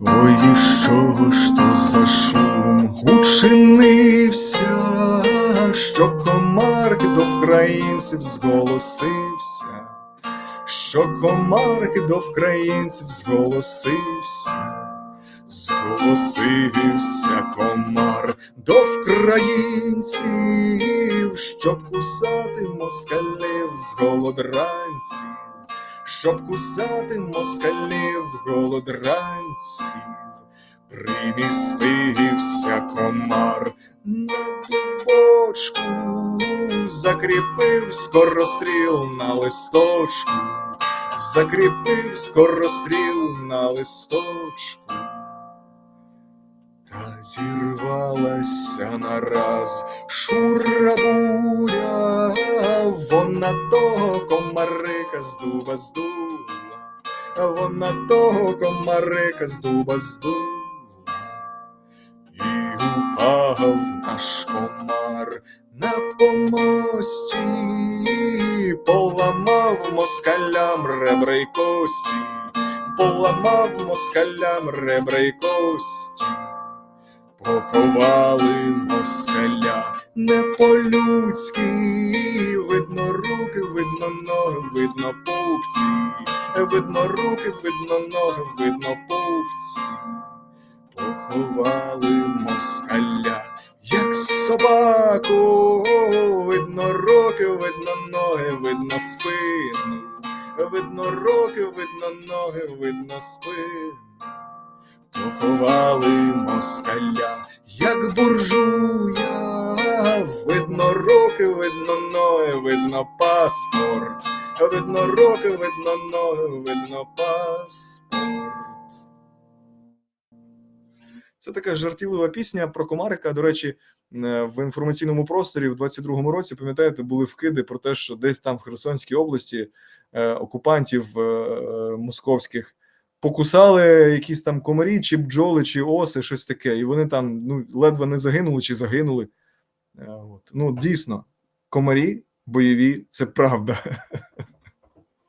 Ой, і що ж то за шум? Учинився, що комарки до вкраїнців зголосився, що комарки до вкраїнців зголосився, зголосився комар до вкраїнців, щоб кусати москалів з голодранців щоб кусати москалів голодранців, примістився комар на дубочку, закріпив скоростріл на листочку, закріпив скоростріл на листочку. Та зірвалася нараз шурабуля, вона того комарика з дуба здула, вона того комарика з дуба здула, і упав наш комар на помості, поламав москалям ребра й кості, поламав москалям ребра й кості. Поховали москаля не по-людськи, видно ноги, видно пупці, видно руки, видно ноги, видно пупці. Поховали москаля, як собаку, видно руки, видно ноги, видно спину, видно руки, видно ноги, видно спину. Поховали москаля, як буржуя, видно руки, видно ноги, видно паспорт, видно руки, видно ноги, видно паспорт. Це така жартівлива пісня про комарика. До речі, е, в інформаційному просторі в 22-му році, пам'ятаєте, були вкиди про те, що десь там в Херсонській області е, окупантів е, московських покусали якісь там комарі, чи бджоли, чи оси, щось таке, і вони там ну, ледве не загинули чи загинули. Е, От. Ну, дійсно, комарі бойові це правда.